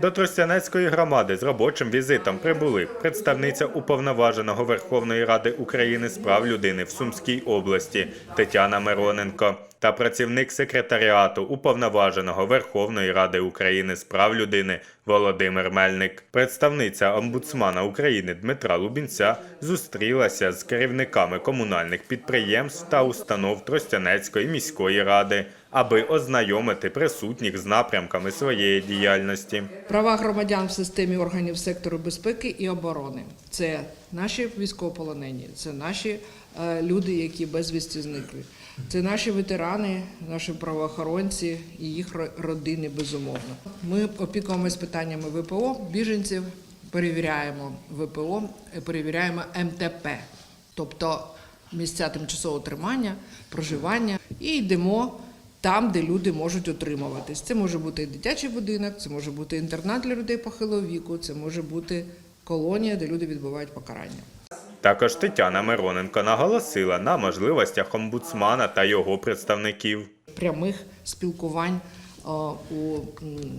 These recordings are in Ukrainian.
До Тростянецької громади з робочим візитом прибули представниця уповноваженого Верховної Ради України з прав людини в Сумській області Тетяна Мироненко та працівник секретаріату уповноваженого Верховної Ради України з прав людини Володимир Мельник. Представниця омбудсмана України Дмитра Лубінця зустрілася з керівниками комунальних підприємств та установ Тростянецької міської ради, аби ознайомити присутніх з напрямками своєї діяльності. Права громадян в системі органів сектору безпеки і оборони це наші військовополонені, це наші е, люди, які безвісті зникли. Це наші ветерани, наші правоохоронці і їх родини, безумовно. Ми опікуємося питаннями ВПО, біженців, перевіряємо ВПО, е, перевіряємо МТП, тобто місця тимчасового тримання, проживання, і йдемо там, де люди можуть утримуватись. Це може бути і дитячий будинок, це може бути інтернат для людей похилого віку, це може бути колонія, де люди відбувають покарання. Також Тетяна Мироненко наголосила на можливостях омбудсмана та його представників. Прямих спілкувань у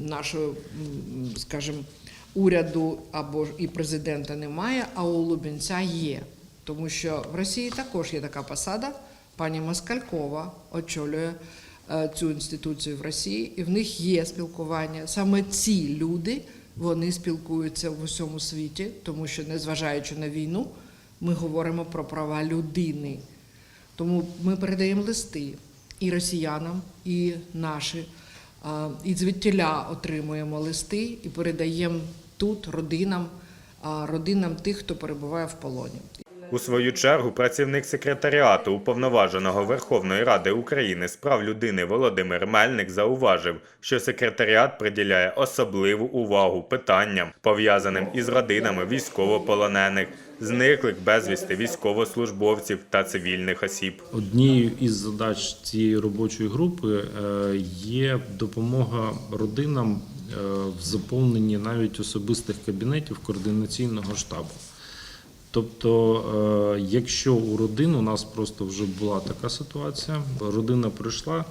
нашого, скажімо, уряду або ж і президента немає, а у Лубінця є. Тому що в Росії також є така посада. Пані Москалькова очолює цю інституцію в Росії, і в них є спілкування. Саме ці люди вони спілкуються в усьому світі, тому що, незважаючи на війну, ми говоримо про права людини. Тому ми передаємо листи і росіянам, і наші, і звідтіля отримуємо листи і передаємо тут родинам, родинам тих, хто перебуває в полоні. У свою чергу працівник секретаріату уповноваженого Верховної Ради України з прав людини Володимир Мельник зауважив, що секретаріат приділяє особливу увагу питанням, пов'язаним із родинами військовополонених, зниклих безвісти військовослужбовців та цивільних осіб. Однією із задач цієї робочої групи е, є допомога родинам е, в заповненні навіть особистих кабінетів координаційного штабу. Тобто, е, якщо у родин у нас просто вже була така ситуація, родина прийшла, е,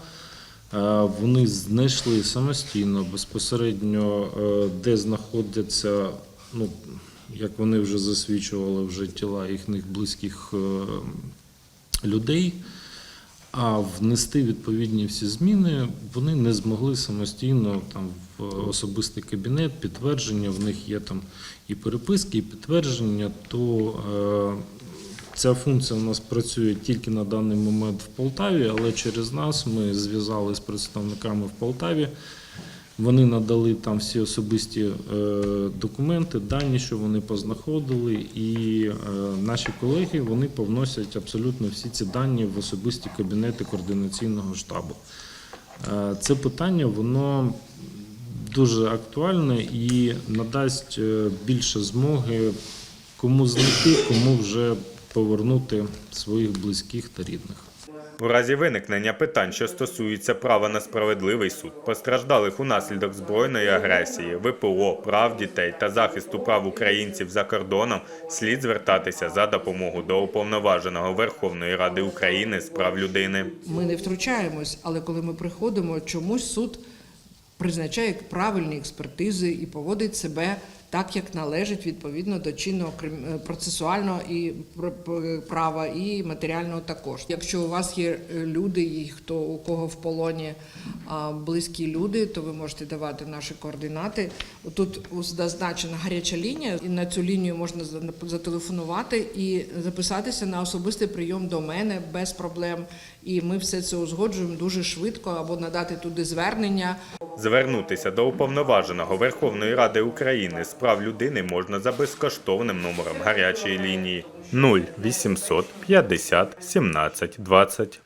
вони знайшли самостійно безпосередньо, е, де знаходяться, ну як вони вже засвідчували вже тіла їхніх близьких людей. А внести відповідні всі зміни вони не змогли самостійно там в особистий кабінет, підтвердження. В них є там і переписки, і підтвердження. То е, ця функція у нас працює тільки на даний момент в Полтаві, але через нас ми зв'язали з представниками в Полтаві. Вони надали там всі особисті е, документи, дані, що вони познаходили, і е, наші колеги вони повносять абсолютно всі ці дані в особисті кабінети координаційного штабу. Е, це питання воно дуже актуальне і надасть більше змоги кому знайти, кому вже повернути своїх близьких та рідних. У разі виникнення питань, що стосуються права на справедливий суд, постраждалих унаслідок збройної агресії, ВПО, прав дітей та захисту прав українців за кордоном, слід звертатися за допомогою до уповноваженого Верховної Ради України з прав людини. Ми не втручаємось, але коли ми приходимо, чомусь суд призначає правильні експертизи і поводить себе так, як належить відповідно до чинного е, процесуального і пр- права, і матеріального також. Якщо у вас є е, люди, і хто у кого в полоні близькі люди, то ви можете давати наші координати. Тут зазначена гаряча лінія, і на цю лінію можна за- зателефонувати і записатися на особистий прийом до мене без проблем. І ми все це узгоджуємо дуже швидко або надати туди звернення. Звернутися до уповноваженого Верховної Ради України з прав людини можна за безкоштовним номером гарячої лінії 0800 50 17 20.